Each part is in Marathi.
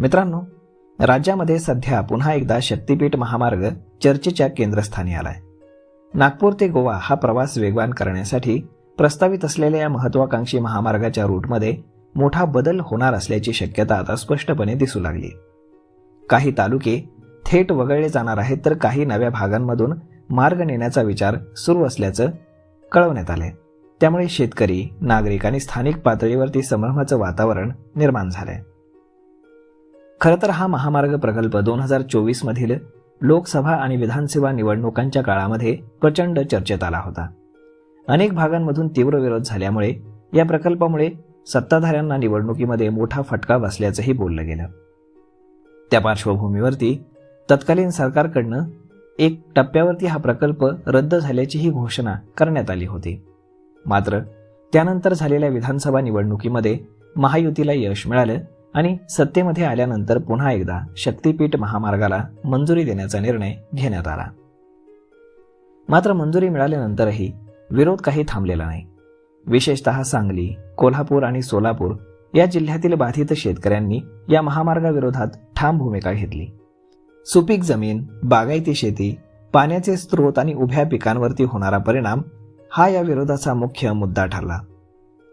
मित्रांनो राज्यामध्ये सध्या पुन्हा एकदा शक्तीपीठ महामार्ग चर्चेच्या केंद्रस्थानी आलाय. नागपूर ते गोवा हा प्रवास वेगवान करण्यासाठी प्रस्तावित असलेल्या या महत्वाकांक्षी महामार्गाच्या रूटमध्ये मोठा बदल होणार असल्याची शक्यता आता स्पष्टपणे दिसू लागली. काही तालुके थेट वगळले जाणार आहेत तर काही नव्या भागांमधून मार्ग नेण्याचा विचार सुरू असल्याचं कळवण्यात आलंय. त्यामुळे शेतकरी नागरिक आणि स्थानिक पातळीवरती संभ्रमाचं वातावरण निर्माण झालंय. खरं तर हा महामार्ग प्रकल्प दोन हजार चोवीस मधील लोकसभा आणि विधानसभा निवडणुकांच्या काळामध्ये प्रचंड चर्चेत आला होता. अनेक भागांमधून तीव्र विरोध झाल्यामुळे या प्रकल्पामुळे सत्ताधाऱ्यांना निवडणुकीमध्ये मोठा फटका बसल्याचंही बोललं गेलं. त्या पार्श्वभूमीवरती तत्कालीन सरकारकडनं एक टप्प्यावरती हा प्रकल्प रद्द झाल्याचीही घोषणा करण्यात आली होती. मात्र त्यानंतर झालेल्या विधानसभा निवडणुकीमध्ये महायुतीला यश मिळालं आणि सत्तेमध्ये आल्यानंतर पुन्हा एकदा शक्तीपीठ महामार्गाला मंजुरी देण्याचा निर्णय घेण्यात आला. मात्र मंजुरी मिळाल्यानंतरही विरोध काही थांबलेला नाही. विशेषतः सांगली कोल्हापूर आणि सोलापूर या जिल्ह्यातील बाधित शेतकऱ्यांनी या महामार्गाविरोधात ठाम भूमिका घेतली. सुपीक जमीन बागायती शेती पाण्याचे स्रोत आणि उभ्या पिकांवरती होणारा परिणाम हा या विरोधाचा मुख्य मुद्दा ठरला.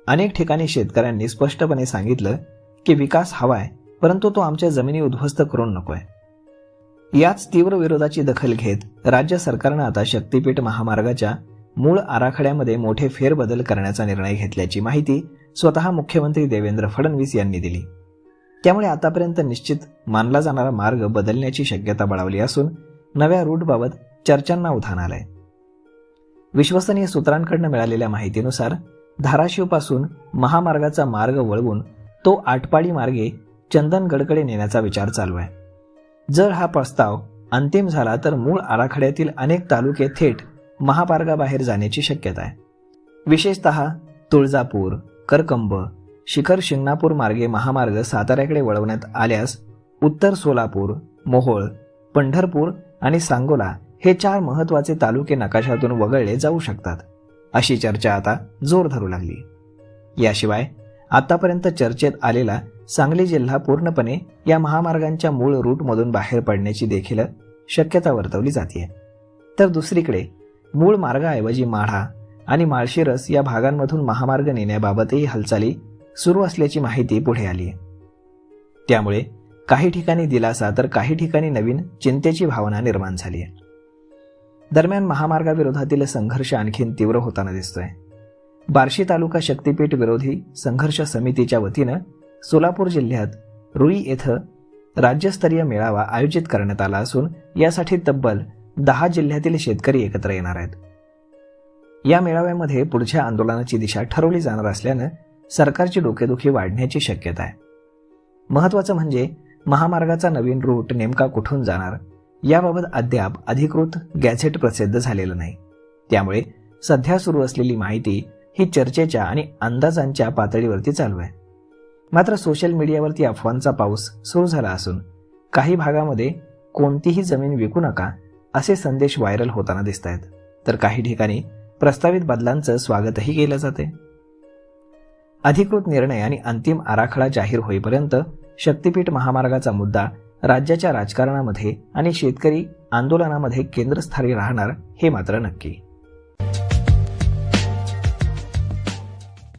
अनेक ठिकाणी शेतकऱ्यांनी स्पष्टपणे सांगितलं की विकास हवाय परंतु तो आमच्या जमिनी उद्ध्वस्त करून नकोय. याच तीव्र विरोधाची दखल घेत राज्य सरकारनं आता शक्तीपीठ महामार्गाच्या मूळ आराखड्यामध्ये मोठे फेरबदल करण्याचा निर्णय घेतल्याची माहिती स्वतः मुख्यमंत्री देवेंद्र फडणवीस यांनी दिली. त्यामुळे आतापर्यंत निश्चित मानला जाणारा मार्ग बदलण्याची शक्यता बळावली असून नव्या रूटबाबत चर्चांना उधाण आलंय. विश्वसनीय सूत्रांकडनं मिळालेल्या माहितीनुसार धाराशिवपासून महामार्गाचा मार्ग वळवून तो आटपाडी मार्गे चंदनगडकडे नेण्याचा विचार चालू आहे. जर हा प्रस्ताव अंतिम झाला तर मूळ आराखड्यातील अनेक तालुके थेट महामार्गाबाहेर जाण्याची शक्यता आहे. विशेषतः तुळजापूर करकंब शिखर शिंगणापूर मार्गे महामार्ग साताऱ्याकडे वळवण्यात आल्यास उत्तर सोलापूर मोहोळ पंढरपूर आणि सांगोला हे चार महत्त्वाचे तालुके नकाशातून वगळले जाऊ शकतात अशी चर्चा आता जोर धरू लागली. याशिवाय आतापर्यंत चर्चेत आलेला सांगली जिल्हा पूर्णपणे या महामार्गांच्या मूळ रूटमधून बाहेर पडण्याची देखील शक्यता वर्तवली जाते तर दुसरीकडे मूळ मार्गाऐवजी माढा आणि माळशिरस या भागांमधून महामार्ग नेण्याबाबतही हालचाली सुरू असल्याची माहिती पुढे आली आहे त्यामुळे काही ठिकाणी दिलासा तर काही ठिकाणी नवीन चिंतेची भावना निर्माण झाली आहे दरम्यान महामार्गाविरोधातील संघर्ष आणखीन तीव्र होताना दिसतोय. बार्शी तालुका शक्तीपीठ विरोधी संघर्ष समितीच्या वतीनं सोलापूर जिल्ह्यात रुई येथं राज्यस्तरीय मेळावा आयोजित करण्यात आला असून यासाठी तब्बल दहा जिल्ह्यातील शेतकरी एकत्र येणार आहेत. या मेळाव्यामध्ये पुढच्या आंदोलनाची दिशा ठरवली जाणार असल्यानं सरकारची डोकेदुखी वाढण्याची शक्यता आहे. महत्वाचं म्हणजे महामार्गाचा नवीन रूट नेमका कुठून जाणार याबाबत अद्याप अधिकृत गॅझेट प्रसिद्ध झालेलं नाही. त्यामुळे सध्या सुरू असलेली माहिती ही चर्चेच्या आणि अंदाजांच्या पातळीवरती चालू आहे. मात्र सोशल मीडियावरती अफवांचा पाऊस सुरू झाला असून काही भागामध्ये कोणतीही जमीन विकू नका असे संदेश व्हायरल होताना दिसत आहेत तर काही ठिकाणी प्रस्तावित बदलांचं स्वागतही केलं जाते. अधिकृत निर्णय आणि अंतिम आराखडा जाहीर होईपर्यंत शक्तीपीठ महामार्गाचा मुद्दा राज्याच्या राजकारणामध्ये आणि शेतकरी आंदोलनामध्ये केंद्रस्थानी राहणार हे मात्र नक्की.